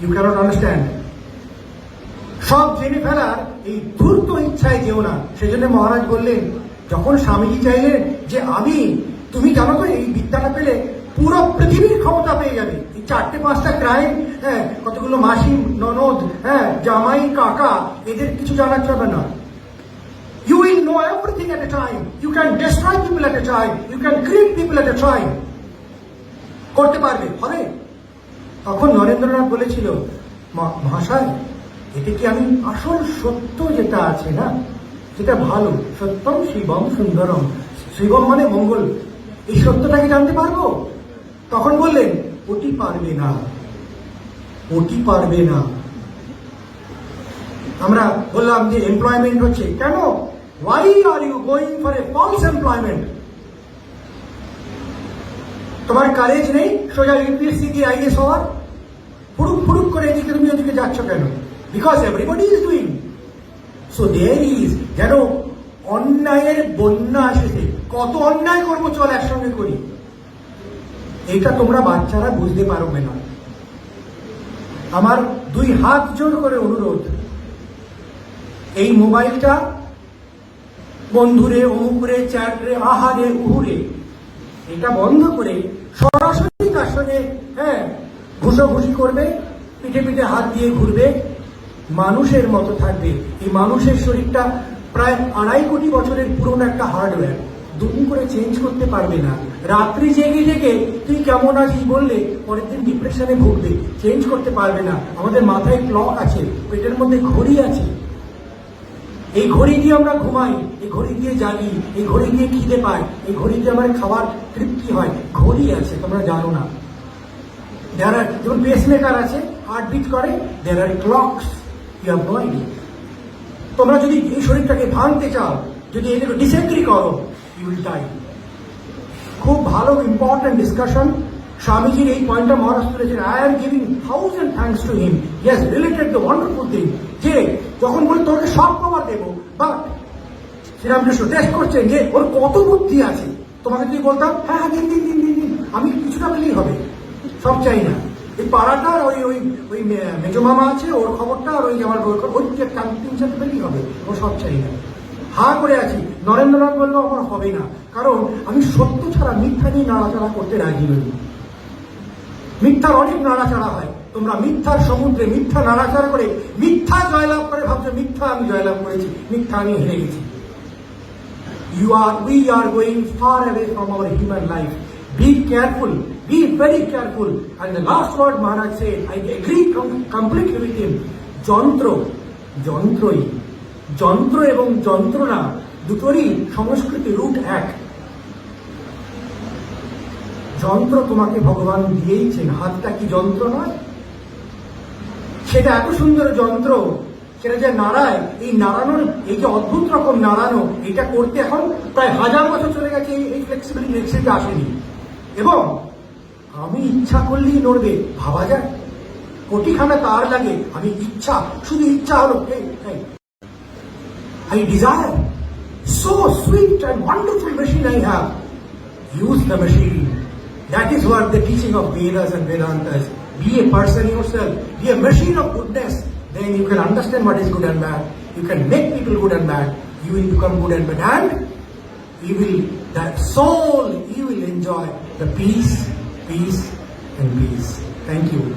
You cannot understand সব জেনে ফেলার এই ধূর্ত ইচ্ছায় যেও না সেজন্য মহারাজ বললেন, যখন স্বামীজি চাইলেন যে আমি, তুমি জানো তো, এই বিদ্যাটা পেলে পুরো পৃথিবীর ক্ষমতা পেয়ে যাবে এই চারটে পাঁচটা ক্রাইম হ্যাঁ কতগুলো মাসি ননদ হ্যাঁ জামাই, কাকা, এদের কিছু জানা যাবে না You will know everything at a time. You can destroy people at a time. You can create people at a time. করতে পারবে হবে তখন নরেন্দ্রনাথ বলেছিল, "মা- মহাশয়, এতে কি আমি আসল সত্য যেটা আছে না? যেটা ভালো, সত্যম শিবম সুন্দরম। শিবম মানে মঙ্গল। এই সত্যটাকে জানতে পারব? তখন বললেন ওটি পারবে না। ওটি পারবে না। আমরা বললাম যে এমপ্লয়মেন্ট হচ্ছে কেন? Why are you going for a false employment তোমার কারেজ নেই, সোজা ইউপিএসসি দিয়ে আইএস হওয়ার ফুড়ুক ফুড়ুক করে এদিকে, তুমি ওদিকে যাচ্ছ কেন? Because everybody is doing so there is যেন অন্যায়ের বন্যা আসেছে। কত অন্যায় করব, চল একসঙ্গে করি। এটা তোমরা বাচ্চারা বুঝতে পারবে না আমার দুই হাত জোর করে অনুরোধ। এই মোবাইলটা বন্ধুরে অমুকুরে চ্যাটরে আহারে উহুরে এটা বন্ধ করে সরাসরি তার সঙ্গে হ্যাঁ ঘুষোঘুষি করবে, পিঠে পিঠে হাত দিয়ে ঘুরবে, মানুষের মতো থাকবে। এই মানুষের শরীরটা প্রায় আড়াই কোটি বছরের পুরনো একটা হার্ডওয়্যার দুদিন করে চেঞ্জ করতে পারবে না। রাত্রি জেগে জেগে তুই কেমন আছিস বললে পরের দিন ডিপ্রেশনে ভুগবে। চেঞ্জ করতে পারবে না। আমাদের মাথায় ক্লক আছে, পেটের মধ্যে ঘড়ি আছে। এই ঘড়ি দিয়ে আমরা ঘুমাই, এই ঘড়ি দিয়ে জাগি, এই ঘড়ি দিয়ে খিদে পাই, এই ঘড়ি দিয়ে আমার খাবার তৃপ্তি হয়। ঘড়ি আছে, তোমরা জানো না। দেয়ার আর যেমন পেসমেকার আছে হার্ট বিট করে দেয়ার আর ক্লকস ইউ হ্যাভ তোমরা যদি এই শরীরটাকে ভাঙতে চাও, যদি এটাকে ডিসএগ্রি করো ইউ ডাই খুব ভালো ইম্পর্টেন্ট ডিসকাশন স্বামীজির এই পয়েন্টটা মহারাজ তুলেছেন I am giving thousand thanks to him yes related the wonderful thing যে যখন বলে তোকে সব পাওয়ার দেবো বাট শ্রীরামকৃষ্ণ টেস্ট করছেন যে ওর কত বুদ্ধি আছে? তোমাকে যদি বলতাম হ্যাঁ হ্যাঁ দিন দিন দিন দিন দিন, আমি কিছুটা পেলেই হবে। সব চাই না। এই পাড়াটা ওই ওই ওই মেজো মামা আছে, ওর খবরটা আর ওই আমার ওই তিন, চারটে পেলেই হবে। ও সব চাই না। হা করে আছি। নরেন্দ্রনাথ বলল, আমার হবে না। কারণ আমি সত্য ছাড়া মিথ্যা নিয়ে নাড়াচাড়া করতে রাজি নই। মিথ্যার অনেক নাড়াচাড়া হয়। তোমরা মিথ্যার সমুদ্রে মিথ্যা নাড়াচাড়া করে মিথ্যা জয়লাভ করে ভাবছ, মিথ্যা আমি জয়লাভ করেছি, মিথ্যা আমি হেরে গেছি। You are we are going far away from our human life be careful be very careful and the last word Maharaj say I agree complete with him যন্ত্র, যন্ত্রই। যন্ত্র এবং যন্ত্রণা দুটোরই সংস্কৃতি রুট এক। যন্ত্র তোমাকে ভগবান দিয়েইছেন। হাতটা কি যন্ত্র নয়? সেটা এত সুন্দর যন্ত্র, সেটা যে নাড়ায় এই নাড়ানোর এই যে অদ্ভুত রকম নাড়ানো এটা করতে এখন প্রায় হাজার বছর চলে গেছে, এই- ফ্লেক্সিবিলিটি ইলেকট্রিসিটি আসেনি। এবং আমি ইচ্ছা করলেই নড়বে, ভাবা যায়। কোটিখানা তার লাগে, আমি ইচ্ছা, শুধু ইচ্ছা হলো I desire so sweet and wonderful machine I have use the machine. That is what the teaching of Vedas and Vedantas. Be a person yourself. Be a machine of goodness. Then you can understand what is good and bad. You can make people good and bad. You will become good and bad. And you will, that soul, you will enjoy the peace, peace, and peace. Thank you.